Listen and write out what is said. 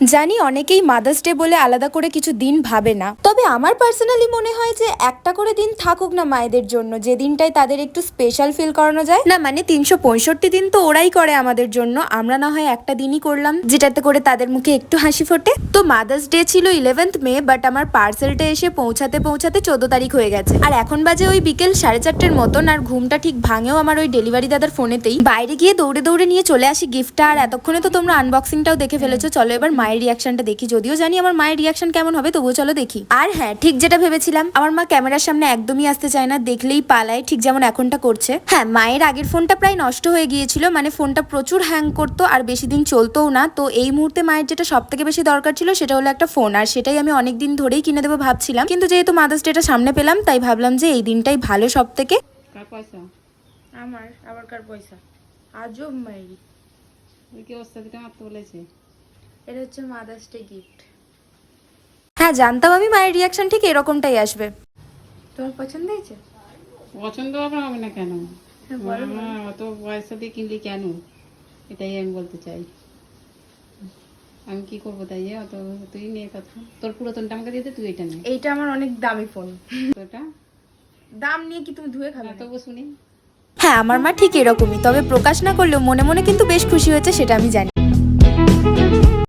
জানি অনেকেই mother's day বলে আলাদা করে কিছু দিন ভাবে না। তবে আমার পার্সোনালি মনে হয় যে একটা করে দিন থাকুক না মায়েদের জন্য। যে দিনটাই তাদের একটু স্পেশাল ফিল করানো যায়। না মানে তিনশো পঁয়ষট্টি দিন তো ওরাই করে আমাদের জন্য। আমরা না হয় একটা দিনই করলাম, যেটাতে করে তাদের মুখে একটু হাসি ফোটে। তো মাদার্স ডে ছিল ইলেভেন্থ মে বাট আমার পার্সেলটা এসে পৌঁছাতে পৌঁছাতে চোদ্দ তারিখ হয়ে গেছে। আর এখন বাজে ওই বিকেল সাড়ে চারটের মতন, আর ঘুমটা ঠিক ভাঙেও আমার ওই ডেলিভারি দাদার ফোনেতেই বাইরে গিয়ে দৌড়ে দৌড়ে নিয়ে চলে আসি গিফটটা আর এতক্ষণে তো তোমরা আনবক্সিংটাও দেখে ফেলেছো। চলো এবার মায়ের রিয়াকশনটা দেখি যদিও জানি আমার মায়ের রিয়াকশন কেমন হবে তবুও চলো দেখি। আর হ্যাঁ ঠিক যেটা ভেবেছিলাম আমার মা ক্যামেরার সামনে একদমই আসতে চায় না দেখলেই পালায় ঠিক যেমন এখনটা করছে। হ্যাঁ মায়ের আগের ফোনটা প্রায় নষ্ট হয়ে গিয়েছিল মানে ফোনটা প্রচুর হ্যাং করতো আর বেশি দিন চলতোও না তো এই মুহূর্তে মায়ের যেটা সব থেকে বেশি দরকার ছিল সেটা হলো একটা ফোন আর সেটাই আমি অনেক দিন ধরেই কিনে দেবো ভাবছিলাম। কিন্তু যেহেতু মাদার্স ডেটা সামনে পেলাম তাই ভাবলাম যে এই দিনটাই ভালো সব থেকে পয়সা? আমার আবার কার পয়সা? আজব মাইরি। ওই কি অবস্থা? দিতে মারতে বলেছে। এটা হচ্ছে মাদার্স ডে গিফট হ্যাঁ জানতাম আমি মায়ের রিয়াকশন ঠিক এরকমটাই আসবে। তোমার পছন্দ হয়েছে? পছন্দ হবে হবে না কেন? হ্যাঁ, অত পয়সা দিয়ে কিনলি কেন? এটাই আমি বলতে চাই। আমি কি করব তাই যে? অত তুই নিয়ে কথা। তোর পুরাতনটা আমাকে দিতে তুই এটা নে। এইটা আমার অনেক দামি ফোন তোরটা? দাম নিয়ে কি তুমি ধুয়ে খাবে? তবু শুনি হ্যাঁ আমার মা ঠিক এরকমই। তবে প্রকাশ না করলেও মনে মনে কিন্তু বেশ খুশি হয়েছে সেটা আমি জানি।